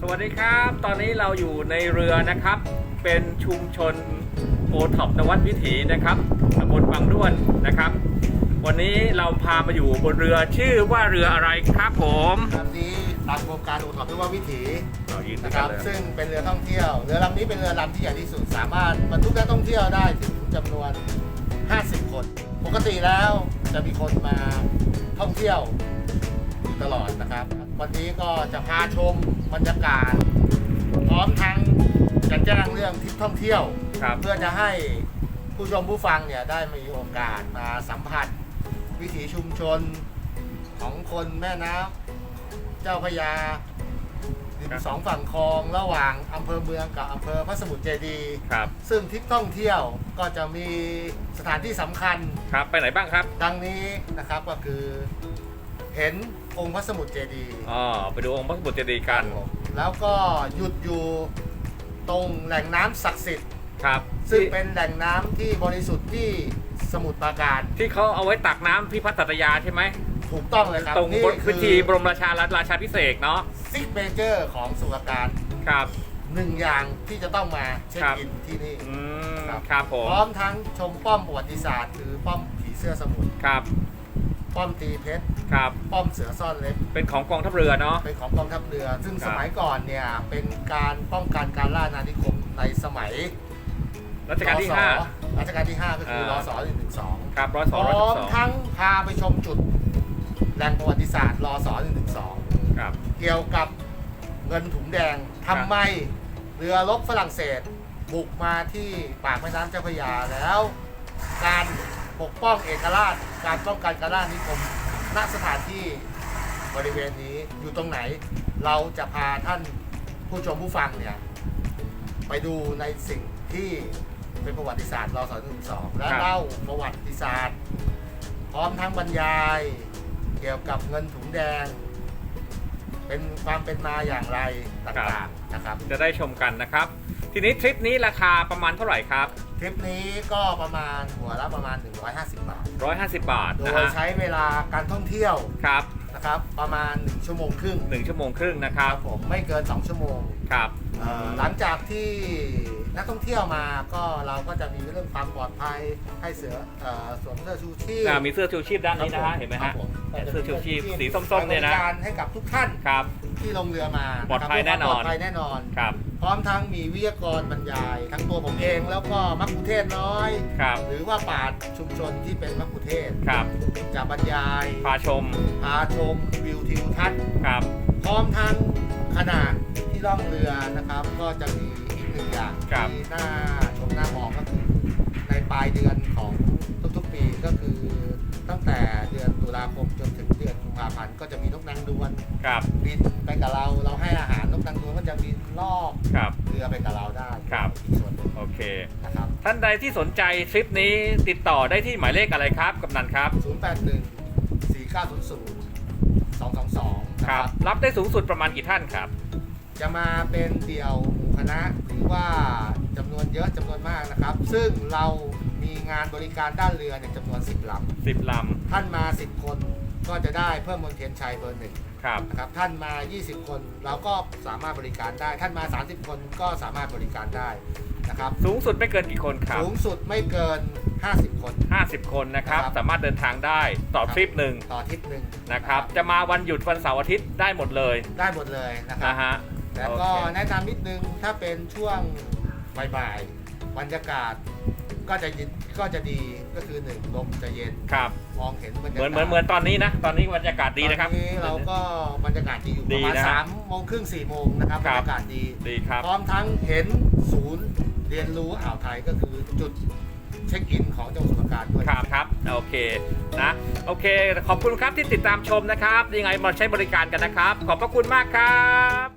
สวัสดีครับ ตอนนี้เราอยู่ในเรือนะครับ เป็นชุมชนโอท็อปนวัดวิถีนะครับตำบลบางด้วนนะครับ วันนี้เราพามาอยู่บนเรือชื่อว่าเรืออะไรครับผมลำนี้ตามโครงการโอท็อปด้วยว่าวิถีเรายืนด้วนะยคกัรันบเลยซึ่งเป็นเรือท่องเที่ยว เรือลำนี้เป็นเรือลำที่ใหญ่ที่สุด สามารถบรรทุกนักท่องเที่ยวได้ถึงจำนวน 50 คน ปกติแล้วจะมีคนมาท่องเที่ยว อยู่ตลอดนะครับ วันนี้ก็จะพาชมบรรยากาศ พร้อมทั้งจะแจ้งเรื่องทริปท่องเที่ยวครับเพื่อจะให้ผู้ชมผู้ฟังเนี่ยได้มีโอกาสมาสัมผัส วิถีชุมชนของคนแม่น้ำเจ้าพระยาริมสองฝั่งคลองระหว่างอำเภอเมืองกับอำเภอพระสมุทรเจดีย์ครับ ซึ่งทริปท่องเที่ยวก็จะมีสถานที่สำคัญครับไปไหนบ้างครับ ดังนี้นะครับก็คือ เห็นองค์พระสมุทรเจดีย์อ๋อไปดูองค์พระสมุทรเจดีย์กันแล้วก็หยุดอยู่ตรงแหล่งน้ำศักดิ์สิทธิ์ ครับซึ่งที่เป็นแหล่งน้ำที่บริสุทธิ์ที่สมุทรปราการ ที่เขาเอาไว้ตักน้ำพิพัฒน์สัตยาใช่ไหม ถูกต้องเลยครับตรงนี่พิธีบรมราชาราชาพิเศษกเนาะซิกเมเจอร์ของสมุทรปราการครับ หนึ่งอย่างที่จะต้องมาเช็คครับ อินที่นี่ อืมครับ ครับผมพร้อมทั้งชมป้อมประวัติศาสตร์ คือป้อมผีเสื้อสมุทรครับ ป้อมตีเพชรครับ ป้อมเสือซ่อนเล็บเป็นของกองทัพเรือเนาะ เป็นของกองทัพเรือ ซึ่งครับสมัยก่อนเนี่ยเป็นการป้องกันการล่าอาณานิคมในสมัยรัชกาลที่รศห้ารัชกาลที่5ก็คือรอ่าศหนึ่งหนึ่งสองครับร้อยพสองร้อยร้อสิมบสองทั้งพาไปชมจุดแหล่งประวัติศาสตร์รศหนึ่งหนึ่งสองครับเกี่ยวกับเงินถุงแดงทำไมเรือรบฝรั่งเศสบุกมาที่ปากแม่น้ำเจ้าพระยาแล้ว การ ปกป้องเอกราช การป้องกันการล่านิคมณสถานที่บริเวณนี้อยู่ตรงไหน เราจะพาท่านผู้ชมผู้ฟังเนี่ย ไปดูในสิ่งที่เป็นประวัติศาสตร์รศ112และครับเล่าประวัติศาสตร์ พร้อมทั้งบรรยาย เกี่ยวกับเงินถุงแดง เป็นความเป็นมาอย่างไรต่างๆนะครับ จะได้ชมกันนะครับ ทีนี้ทริปนี้ราคาประมาณเท่าไหร่ครับ ทริปนี้ก็ประมาณหัวละประมาณ 150 บาท 150 บาทโดนะยฮะใช้เวลาการท่องเที่ยวครับนะครับประมาณ 1 ชั่วโมงครึ่ง1ชั่วโมงครึ่งนะคครัรับบผมไม่เกิน 2 ชั่วโมงครับ เอ่อหลังจากที่นักท่องเที่ยวมาก็เราก็จะมีเรื่องความปลอดภัยให้เสือเอ่อสวมเสื้อชูชีพอ่ามีเสื้อชูชีพด้านนี้นะฮะครับผเห็นไหมครัฮะบผมเสื้อชูชีพสีส้มๆเนี่ยนะบริการให้กับทุกท่านครับ ที่ลงเรือมาปลอดภัยะครับแน่นอน ปลอดภัยแน่นอน ครับ พร้อมทั้งมีวิทยากรบรรยาย ทั้งตัวผมเองแล้วก็มักคุเทศก์น้อย ครับ หรือว่าป่าชญ์ชุมชนที่เป็นมักคุเทศก์ครับ จะบรรยาย พาชม พาชมวิวทิวทัศน์ ครับ พร้อมทั้งขณะที่ล่องเรือนะครับ ก็จะมีอีกหนึ่งอย่างครับ ที่น่าชมน่ามองก็คือาพันธุ์ก็จะมีนกนางดวนครับ บินไปกับเรา เราให้อาหารนกนางดวนก็จะบินรอบครับ เรือไปกับเราได้ครับ อีกส่วนหนึ่งโอเค นะครับ ท่านใดที่สนใจทริปนี้ติดต่อได้ที่หมายเลขอะไรครับกำนันครับ 081 4900 222ครับรับได้สูงสุดประมาณกี่ท่านครับ จะมาเป็นเดี่ยวหมู่คณะหรือว่าจำนวนเยอะจำนวนมากนะครับ ซึ่งเรามีงานบริการด้านเรือเนี่ยจำนวน 10ลำ 10ลำท่านมา 10 คน ก็จะได้เพิ่มมนเทียนชัยเบอร์หนึ่งำครับ นะครับท่านมา 20 คนเราก็สามารถบริการได้ ท่านมา 30 คนก็สามารถบริการได้นะครับสูงสุดไม่เกินกี่คนครับ สูงสุดไม่เกิน 50 คน 50 คนนะครับ ครับ สามารถเดินทางได้ต่อทริปหนึ่งต่ออาทิตย์หนึ่งนะครับ จะมาวันหยุดวันเสาร์อาทิตย์ได้หมดเลยได้หมดเลยนะครับนะฮะแล้วโอก็เคแนะนำนิดนึงถ้าเป็นช่วงบ่ายๆบรรยากาศ ก็จะยินก็จะดีก็คือหนึ่งลมจะเย็นครับ มองเห็นบรรยากาศเหมือนเหมือนเหมือนตอนนี้นะ ตอนนี้บรรยากาศดีนะครับ ตอนนี้เราก็บรรยากาศดีอยู่ดีประมาณนะสามโมงครึ่งสี่โมงนะครับคบรรับ รยากาศดีดีครับ พร้อมทั้งเห็นศูนย์เรียนรู้อ่าวไทยก็คือจุดเช็คอินของจังหวัดสมุทรปราการด้วย ครับครับโอเคนะโอเค ขอบคุณครับที่ติดตามชมนะครับยังไงมาใช้บริการกันนะครับ ขอบพระคุณมากครับ